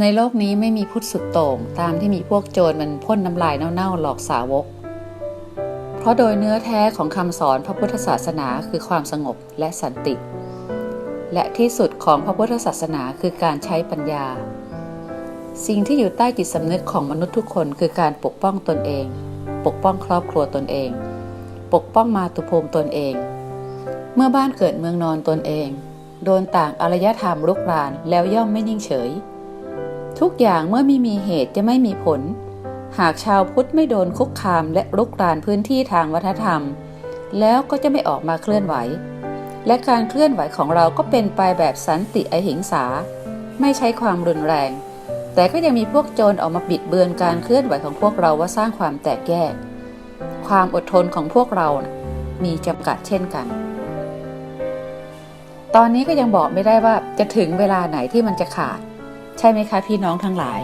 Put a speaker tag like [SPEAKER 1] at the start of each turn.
[SPEAKER 1] ในโลกนี้ไม่มีพุทธสุดโต่งตามที่มีพวกโจรมันพ่นน้ำลายเน่าๆหลอกสาวก เพราะโดยเนื้อแท้ของคำสอนพระพุทธศาสนาคือความสงบและสันติ และที่สุดของพระพุทธศาสนาคือการใช้ปัญญา สิ่งที่อยู่ใต้จิตสำนึกของมนุษย์ทุกคนคือการปกป้องตนเอง ปกป้องครอบครัวตนเอง ปกป้องมาตุภูมิตนเอง เมื่อบ้านเกิดเมืองนอนตนเอง โดนต่างอารยธรรมลุกรานแล้วย่อมไม่นิ่งเฉย ทุกอย่างเมื่อไม่มีเหตุจะไม่มีผล หากชาวพุทธไม่โดนคุกคามและลุกรานพื้นที่ทางวัฒนธรรม แล้วก็จะไม่ออกมาเคลื่อนไหว และการเคลื่อนไหวของเราก็เป็นไปแบบสันติอหิงสา ไม่ใช้ความรุนแรง แต่ก็ยังมีพวกโจรออกมาบิดเบือนการเคลื่อนไหวของพวกเราว่าสร้างความแตกแยก ความอดทนของพวกเรามีจำกัดเช่นกัน ตอนนี้ก็ยังบอกไม่ได้ว่าจะถึงเวลาไหนที่มันจะขาด ใช่ไหมคะพี่น้องทั้งหลาย